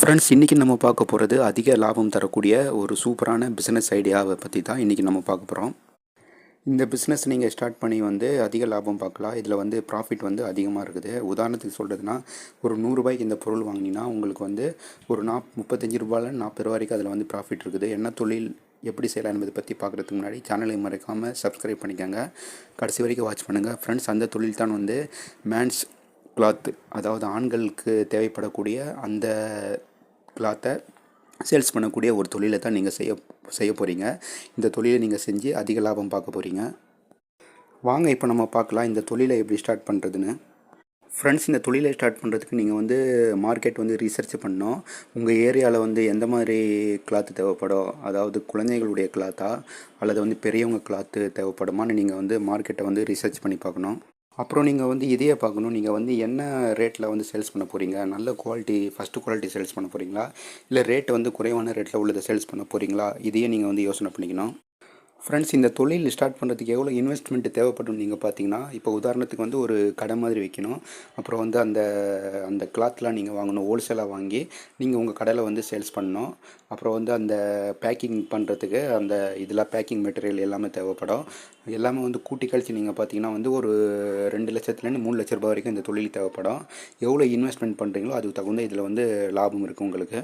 Friends இன்றைக்கி நம்ம பார்க்க போகிறது அதிக லாபம் தரக்கூடிய ஒரு சூப்பரான பிஸ்னஸ் ஐடியாவை பற்றி தான் இன்றைக்கி நம்ம பார்க்க போகிறோம் இந்த பிஸ்னஸ் நீங்கள் ஸ்டார்ட் பண்ணி வந்து அதிக லாபம் பார்க்கலாம். இதில் வந்து ப்ராஃபிட் வந்து அதிகமாக இருக்குது. உதாரணத்துக்கு சொல்கிறதுனா ஒரு நூறுரூபாய்க்கு இந்த பொருள் வாங்கினீங்கன்னா உங்களுக்கு வந்து ஒரு நாப் முப்பத்தஞ்சு ரூபாயில் நாற்பது ரூபா வரைக்கும் அதில் வந்து ப்ராஃபிட் இருக்குது. என்ன தொழில் எப்படி செய்யலாம் என்பதை பற்றி பார்க்குறதுக்கு முன்னாடி சேனலை மறக்காமல் சப்ஸ்கிரைப் பண்ணிக்கோங்க. கடைசி வரைக்கும் வாட்ச் பண்ணுங்கள் ஃப்ரெண்ட்ஸ் அந்த தொழில் தான் வந்து மேன்ஸ் கிளாத்து அதாவது ஆண்களுக்கு தேவைப்படக்கூடிய அந்த கிளாத்தை சேல்ஸ் பண்ணக்கூடிய ஒரு தொழிலை தான் நீங்கள் செய்ய செய்ய போகிறீங்க இந்த தொழிலை நீங்கள் செஞ்சு அதிக லாபம் பார்க்க போகிறீங்க வாங்க இப்போ நம்ம பார்க்கலாம் இந்த தொழிலை எப்படி ஸ்டார்ட் பண்ணுறதுன்னு ஃப்ரெண்ட்ஸ் இந்த தொழிலை ஸ்டார்ட் பண்ணுறதுக்கு நீங்கள் வந்து மார்க்கெட் வந்து ரீசர்ச் பண்ணோம் உங்கள் ஏரியாவில் வந்து எந்த மாதிரி கிளாத்து தேவைப்படும்? அதாவது குழந்தைகளுடைய கிளாத்தா அல்லது வந்து பெரியவங்க கிளாத்து தேவைப்படுமான்னு நீங்கள் வந்து மார்க்கெட்டை வந்து ரிசர்ச் பண்ணி பார்க்கணும். அப்புறம் நீங்கள் வந்து இதையே பார்க்கணும். நீங்கள் வந்து என்ன ரேட்டில் வந்து சேல்ஸ் பண்ண போகிறீங்க நல்ல குவாலிட்டி ஃபஸ்ட்டு குவாலிட்டி சேல்ஸ் பண்ண போகிறீங்களா இல்லை ரேட் வந்து குறைவான ரேட்டில் உள்ளதை சேல்ஸ் பண்ண போகிறீங்களா இதையே நீங்கள் வந்து யோசனை பண்ணிக்கணும். ஃப்ரெண்ட்ஸ் இந்த தொழில் ஸ்டார்ட் பண்ணுறதுக்கு எவ்வளோ இன்வெஸ்ட்மெண்ட் தேவைப்படும் நீங்கள் பார்த்தீங்கன்னா இப்போ உதாரணத்துக்கு வந்து ஒரு கடை மாதிரி வைக்கணும். அப்புறம் வந்து அந்த அந்த கிளாத்லாம் நீங்கள் வாங்கணும் ஹோல்சேலாக வாங்கி நீங்கள் உங்கள் கடையில் வந்து சேல்ஸ் பண்ணணும். அப்புறம் வந்து அந்த பேக்கிங் பண்ணுறதுக்கு அந்த இதெல்லாம் பேக்கிங் மெட்டீரியல் எல்லாமே தேவைப்படும். எல்லாமே வந்து கூட்டி கழித்து நீங்கள் பார்த்தீங்கன்னா வந்து ஒரு ரெண்டு லட்சத்துலேருந்து மூணு லட்ச ரூபாய் வரைக்கும் இந்த தொழில் தேவைப்படும். எவ்வளோ இன்வெஸ்ட்மெண்ட் பண்ணுறீங்களோ அதுக்கு தகுந்த இதில் வந்து லாபம் இருக்குது உங்களுக்கு.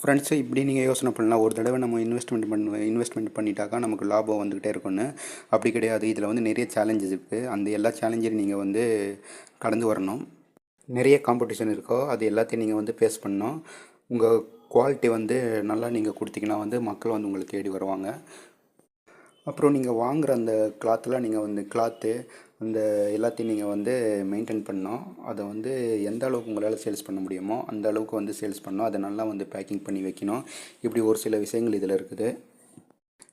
ஃப்ரெண்ட்ஸு இப்படி நீங்கள் யோசனை பண்ணலாம். ஒரு தடவை நம்ம இன்வெஸ்ட்மெண்ட் பண்ண இன்வெஸ்ட்மெண்ட் பண்ணிட்டாக்கா நமக்கு லாபம் வந்துக்கிட்டே இருக்கும்னு. அப்படி கிடையாது. இதில் வந்து நிறைய சேலஞ்சஸ் இருக்குது அந்த எல்லா சேலஞ்சையும் நீங்கள் வந்து கடந்து வரணும். நிறைய காம்படிஷன் இருக்கோ அது எல்லாத்தையும் நீங்கள் வந்து ஃபேஸ் பண்ணணும். உங்கள் குவாலிட்டி வந்து நல்லா நீங்கள் கொடுத்தீங்கன்னா வந்து மக்கள் வந்து உங்களை தேடி வருவாங்க. அப்புறம் நீங்கள் வாங்குகிற அந்த கிளாத்தில் நீங்கள் வந்து கிளாத்து அந்த எல்லாத்தையும் நீங்கள் வந்து மெயின்டைன் பண்ணோம் அதை வந்து எந்த அளவுக்கு உங்களால் சேல்ஸ் பண்ண முடியுமோ அந்த அளவுக்கு வந்து சேல்ஸ் பண்ணோம் அதை நல்லா வந்து பேக்கிங் பண்ணி வைக்கணும். இப்படி ஒரு சில விஷயங்கள் இதில் இருக்குது.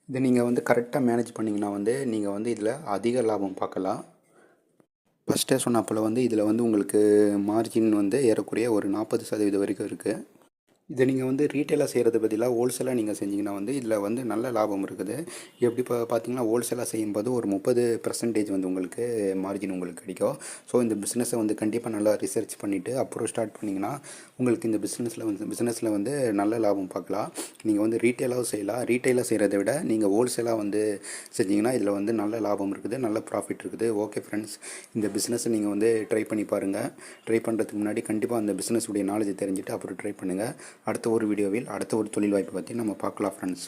இதை நீங்கள் வந்து கரெக்டாக மேனேஜ் பண்ணிங்கன்னா வந்து நீங்கள் வந்து இதில் அதிக லாபம் பார்க்கலாம். ஃபஸ்ட்டே சொன்னப்போல் வந்து இதில் வந்து உங்களுக்கு மார்ஜின் வந்து ஏறக்குறைய ஒரு நாற்பது சதவீதம் வரைக்கும் இருக்குது இதை நீங்கள் வந்து ரீட்டெயிலாக செய்கிறது பதிலாக ஹோல்சேலாக நீங்கள் செஞ்சிங்கன்னா வந்து இதில் வந்து நல்ல லாபம் இருக்குது. எப்படி இப்போ பார்த்தீங்கன்னா ஹோல்சேலாக செய்யும்போது ஒரு முப்பது பர்சன்டேஜ் வந்து உங்களுக்கு மார்ஜின் உங்களுக்கு கிடைக்கும். ஸோ இந்த பிஸ்னஸை வந்து கண்டிப்பாக நல்லா ரிசர்ச் பண்ணிவிட்டு அப்புறம் ஸ்டார்ட் பண்ணிங்கன்னா உங்களுக்கு இந்த பிஸ்னஸில் வந்து பிஸ்னஸில் வந்து நல்ல லாபம் பார்க்கலாம். நீங்கள் வந்து ரீட்டெயிலாகவும் செய்யலாம். ரீட்டெயிலாக செய்கிறத விட நீங்கள் ஹோல்சேலாக வந்து செஞ்சிங்கன்னா இதில் வந்து நல்ல லாபம் இருக்குது நல்ல ப்ராஃபிட் இருக்குது. ஓகே ஃப்ரெண்ட்ஸ் இந்த பிஸ்னஸை நீங்கள் வந்து ட்ரை பண்ணி பாருங்கள் ட்ரை பண்ணுறதுக்கு முன்னாடி கண்டிப்பாக அந்த பிஸ்னஸுடைய நாலேஜ் தெரிஞ்சுட்டு அப்புறம் ட்ரை பண்ணுங்கள் அடுத்த ஒரு வீடியோவில் அடுத்த ஒரு தொழில் வாய்ப்பை பற்றி நம்ம பார்க்கலாம் ஃப்ரெண்ட்ஸ்